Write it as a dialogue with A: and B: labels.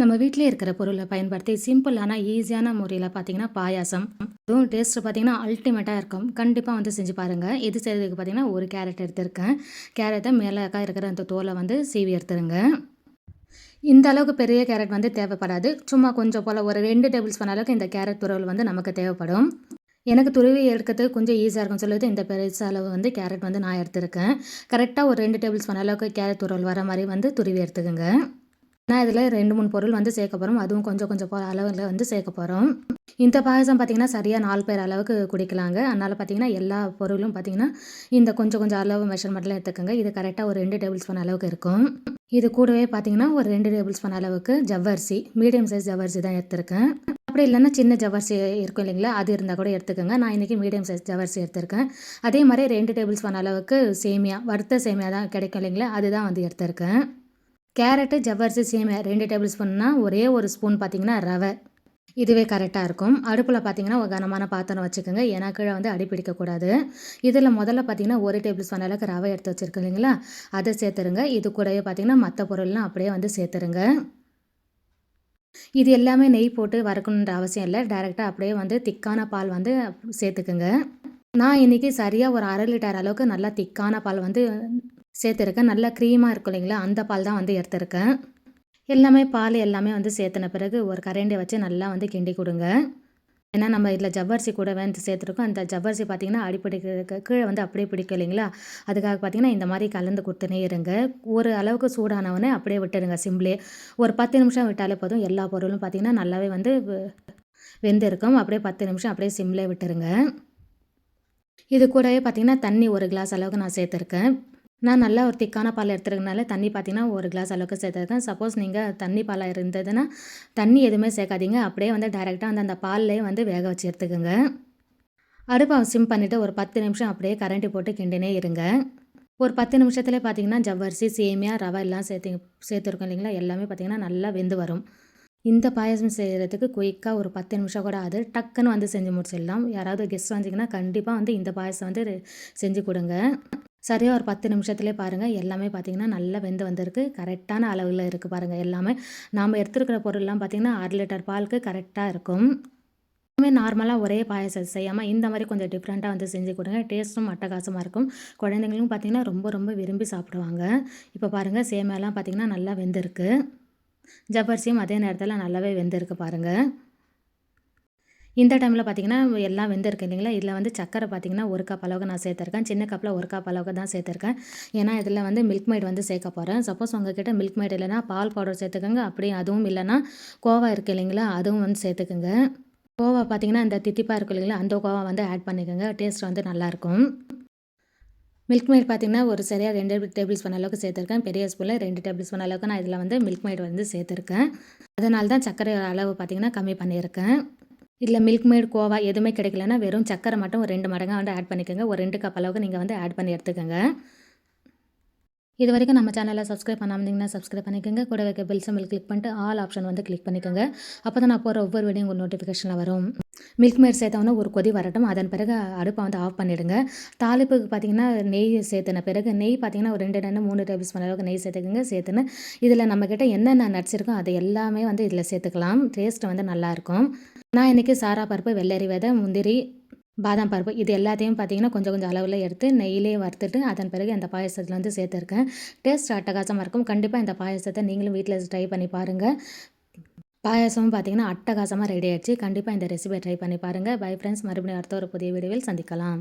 A: நம்ம வீட்டிலே இருக்கிற பொருளை பயன்படுத்தி சிம்பிள் ஆனால் ஈஸியான முறையில் பார்த்தீங்கன்னா பாயாசம். அதுவும் டேஸ்ட்டு பார்த்தீங்கன்னா அல்டிமேட்டாக இருக்கும். கண்டிப்பாக வந்து செஞ்சு பாருங்கள் இது செய்கிறதுக்கு பார்த்தீங்கன்னா ஒரு கேரட் எடுத்திருக்கேன். கேரட்டை மேலே இருக்கிற அந்த தோலை வந்து சீவி எடுத்துருங்க. இந்த அளவுக்கு பெரிய கேரட் வந்து தேவைப்படாது. சும்மா கொஞ்சம் போல் ஒரு ரெண்டு டேபிள் ஸ்பூன் அளவுக்கு இந்த கேரட் துறவல் வந்து நமக்கு தேவைப்படும். எனக்கு துருவி எடுக்கிறதுக்கு கொஞ்சம் ஈஸியாக இருக்கும் சொல்லிட்டு இந்த பெருசு அளவு வந்து கேரட் வந்து நான் எடுத்திருக்கேன். கரெக்டாக ஒரு ரெண்டு டேபிள் ஸ்பூன் அளவுக்கு கேரட் துறவல் வர மாதிரி வந்து துருவி எடுத்துக்கோங்க. நான் இதில் ரெண்டு மூணு பொருள் வந்து சேர்க்க போகிறோம் அதுவும் கொஞ்சம் கொஞ்சம் போ அளவில் வந்து சேர்க்க போகிறோம் இந்த பாயசம் பார்த்திங்கன்னா சரியாக நாலு பேர் அளவுக்கு குடிக்கலாங்க. அதனால் பார்த்திங்கன்னா எல்லா பொருளும் பார்த்திங்கன்னா இந்த கொஞ்சம் கொஞ்சம் அளவு மெஷர்மெண்ட்டில் எடுத்துக்கோங்க. இது கரெக்டாக ஒரு ரெண்டு டேபிள் ஸ்பூன் அளவுக்கு இருக்கும். இது கூடவே பார்த்திங்கன்னா ஒரு ரெண்டு டேபிள் ஸ்பூன் அளவுக்கு ஜவ்வரிசி மீடியம் சைஸ் ஜவ்வரிசி தான் எடுத்திருக்கேன். அப்படி இல்லைன்னா சின்ன ஜவ்வரிசி இருக்கும் இல்லைங்களா? அது இருந்தால் கூட எடுத்துக்கோங்க. நான் இன்றைக்கி மீடியம் சைஸ் ஜவரிசி எடுத்திருக்கேன். அதே மாதிரி ரெண்டு டேபிள் ஸ்பூன் அளவுக்கு சேமியா வறுத்த சேமியா தான் கிடைக்கும் இல்லைங்களா? அதுதான் வந்து எடுத்திருக்கேன். கேரட்டு ஜவ்வரிசி சேமியா ரெண்டு டேபிள் ஸ்பூன்னா ஒரே ஒரு ஸ்பூன் பார்த்தீங்கன்னா ரவை. இதுவே கரெக்டாக இருக்கும். அடுப்பில் பார்த்தீங்கன்னா ஒரு கனமான பாத்திரம் வச்சுக்கோங்க. ஏன்னா கீழே வந்து அடி பிடிக்கக்கூடாது இதில் முதல்ல பார்த்தீங்கன்னா ஒரு டேபிள் ஸ்பூன் அளவுக்கு ரவை எடுத்து வச்சுருக்கு இல்லைங்களா? அதை சேர்த்துருங்க. இது கூடவே பார்த்தீங்கன்னா மற்ற பொருள்லாம் அப்படியே வந்து சேர்த்துருங்க. இது எல்லாமே நெய் போட்டு வறுக்கணுன்ற அவசியம் இல்லை. டேரெக்டாக அப்படியே வந்து திக்கான பால் வந்து சேர்த்துக்குங்க. நான் இன்றைக்கி சரியாக ஒரு அரை லிட்டர் அளவுக்கு நல்லா திக்கான பால் வந்து சேர்த்துருக்கேன் நல்லா க்ரீமாக இருக்கும் இல்லைங்களா? அந்த பால் தான் வந்து எடுத்துருக்கேன் எல்லாமே பால் எல்லாமே வந்து சேர்த்துன பிறகு ஒரு கரண்டியை வச்சு நல்லா வந்து கிண்டி கொடுங்க. ஏன்னா நம்ம இதில் ஜவ்வரிசி கூட வந்து சேர்த்துருக்கோம். அந்த ஜவ்வரிசி பார்த்திங்கன்னா அடிப்பிடிக்கிறதுக்கு கீழே வந்து அப்படியே பிடிக்கும் இல்லைங்களா? அதுக்காக பார்த்திங்கன்னா இந்த மாதிரி கலந்து கொடுத்துனே இருங்க. ஒரு அளவுக்கு சூடானவனே அப்படியே விட்டுருங்க சிம்பிளே ஒரு பத்து நிமிஷம் விட்டாலே போதும். எல்லா பொருளும் பார்த்திங்கன்னா நல்லாவே வந்து வெந்திருக்கும். அப்படியே பத்து நிமிஷம் அப்படியே சிம்லே விட்டுருங்க. இது கூடவே பார்த்திங்கன்னா தண்ணி ஒரு கிளாஸ் அளவுக்கு நான் சேர்த்துருக்கேன். நான் நல்லா ஒரு திக்கான பால் எடுத்துருக்கனால தண்ணி பார்த்தீங்கன்னா ஒரு கிளாஸ் அளவுக்கு சேர்த்துருக்கேன். சப்போஸ் நீங்கள் தண்ணி பாலாக இருந்ததுன்னா தண்ணி எதுவுமே சேர்க்காதீங்க. அப்படியே வந்து டைரெக்டாக வந்து அந்த பால்லேயே வந்து வேக வச்சு எடுத்துக்கோங்க. அடுப்பை சிம் பண்ணிவிட்டு ஒரு பத்து நிமிஷம் அப்படியே கரண்டி போட்டு கிண்டினே இருங்க. ஒரு பத்து நிமிஷத்தில் பார்த்தீங்கன்னா ஜவ்வரிசி சேமியா ரவை எல்லாம் சேர்த்து சேர்த்துருக்கோம் இல்லைங்களா? எல்லாமே பார்த்திங்கன்னா நல்லா வெந்து வரும். இந்த பாயசம் செய்கிறதுக்கு குயிக்காக ஒரு பத்து நிமிஷம் கூட அது டக்குன்னு வந்து செஞ்சு முடிச்சிடலாம். யாராவது கெஸ்ட் வந்தீங்கன்னா கண்டிப்பாக வந்து இந்த பாயசம் வந்து செஞ்சு கொடுங்க. சரியாக ஒரு பத்து நிமிஷத்துலேயே பாருங்கள் எல்லாமே பார்த்திங்கன்னா நல்லா வெந்து வந்திருக்கு. கரெக்டான அளவில் இருக்குது பாருங்கள் எல்லாமே. நாம் எடுத்துருக்கிற பொருள்லாம் பார்த்திங்கன்னா அரை லிட்டர் பாலுக்கு கரெக்டாக இருக்கும். எல்லாமே நார்மலாக ஒரே பாயசம் செய்யாமல் இந்த மாதிரி கொஞ்சம் டிஃப்ரெண்ட்டாக வந்து செஞ்சு கொடுங்க. டேஸ்ட்டும் அட்டகாசமாக இருக்கும். குழந்தைங்களும் பார்த்திங்கன்னா ரொம்ப ரொம்ப விரும்பி சாப்பிடுவாங்க. இப்போ பாருங்கள் சேமியாலாம் பார்த்திங்கன்னா நல்லா வெந்திருக்கு. ஜப்பரிசியும் அதே நேரத்தில் நல்லாவே வெந்திருக்கு பாருங்கள் இந்த டைமில் பார்த்திங்கன்னா எல்லாம் வெந்திருக்கு இல்லைங்களா? இதில் வந்து சக்கரை பார்த்திங்கன்னா ஒரு கப் அளவுக்கு நான் சேர்த்துருக்கேன். சின்ன கப்பில் ஒரு கப் அளவுக்கு தான் சேர்த்துருக்கேன். ஏன்னா இதில் வந்து மில்க் மைட் வந்து சேர்க்க போகிறேன் சப்போஸ் உங்ககிட்ட மில்க் மைட் இல்லைனா பால் பவுடர் சேர்த்துக்கோங்க. அப்படி அதுவும் இல்லைனா கோவா இருக்குது இல்லைங்களா? அதுவும் வந்து சேர்த்துக்குங்க. கோவா பார்த்திங்கன்னா இந்த தித்திப்பாக இருக்கு இல்லைங்களா? அந்த கோவா வந்து ஆட் பண்ணிக்கோங்க. டேஸ்ட் வந்து நல்லாயிருக்கும் மில்க் மைட் பார்த்திங்கன்னா ஒரு சரியாக ரெண்டு டேபிள் ஸ்பூன் அளவுக்கு சேர்த்துருக்கேன். பெரிய ஸ்பூனில் ரெண்டு டேபிள் ஸ்பூன் அளவுக்கு நான் இதில் வந்து மில்க் மைட் வந்து சேர்த்துருக்கேன். அதனால தான் சர்க்கரை அளவு பார்த்திங்கன்னா கம்மி பண்ணியிருக்கேன். இதில் மில்க் மேட் கோவா எதுவுமே கிடைக்கலன்னா வெறும் சக்கரை மட்டும் ஒரு ரெண்டு மடங்காக வந்து ஆட் பண்ணிக்கோங்க. ஒரு ரெண்டு கப் அளவுக்கு நீங்கள் வந்து ஆட் பண்ணி எடுத்துக்கோங்க. இது வரைக்கும் நம்ம சேனலை சப்ஸ்கிரைப் பண்ணாமதிங்கன்னா சப்ஸ்கிரைப் பண்ணிக்கோங்க. கூட வைக்க பெல் சிம்பிள் கிளிக் பண்ணிட்டு ஆல் ஆப்ஷன் வந்து கிளிக் பண்ணிக்கோங்க. அப்போ தான் நான் போகிற ஒவ்வொரு வீடியோ உங்கள் நோட்டிஃபிகேஷனில் வரும். மில்க் மேட் சேர்த்தவொன்னே ஒரு கொதி வரட்டும். அதன் பிறகு அடுப்பை வந்து ஆஃப் பண்ணிவிடுங்க தாளிப்புக்கு பார்த்தீங்கன்னா நெய் சேர்த்துன பிறகு நெய் பார்த்தீங்கன்னா ஒரு ரெண்டு ரெண்டு மூணு டேபிள் ஸ்பூன் அளவுக்கு நெய் சேர்த்துக்குங்க சேர்த்துன்னு இதில் நம்மக்கிட்ட என்னென்ன நட்ஸ் இருக்கோ அதை எல்லாமே வந்து இதில் சேர்த்துக்கலாம். டேஸ்ட் வந்து நல்லாயிருக்கும் நான் இன்றைக்கி சாரா பருப்பு வெள்ளரி விதை முந்திரி பாதாம் பருப்பு இது எல்லாத்தையும் பார்த்தீங்கன்னா கொஞ்சம் கொஞ்சம் அளவில் எடுத்து நெய்யிலே வறுத்துட்டு அதன் பிறகு அந்த பாயசத்தில் வந்து சேர்த்துருக்கேன். டேஸ்ட் அட்டகாசமாக இருக்கும். கண்டிப்பாக இந்த பாயசத்தை நீங்களும் வீட்டில் ட்ரை பண்ணி பாருங்கள் பாயசமும் பார்த்தீங்கன்னா அட்டகாசமாக ரெடி ஆகிடுச்சு கண்டிப்பாக இந்த ரெசிபியை ட்ரை பண்ணி பாருங்கள் பை ஃப்ரெண்ட்ஸ் மறுபடியும் அடுத்த ஒரு புதிய வீடியோவில் சந்திக்கலாம்.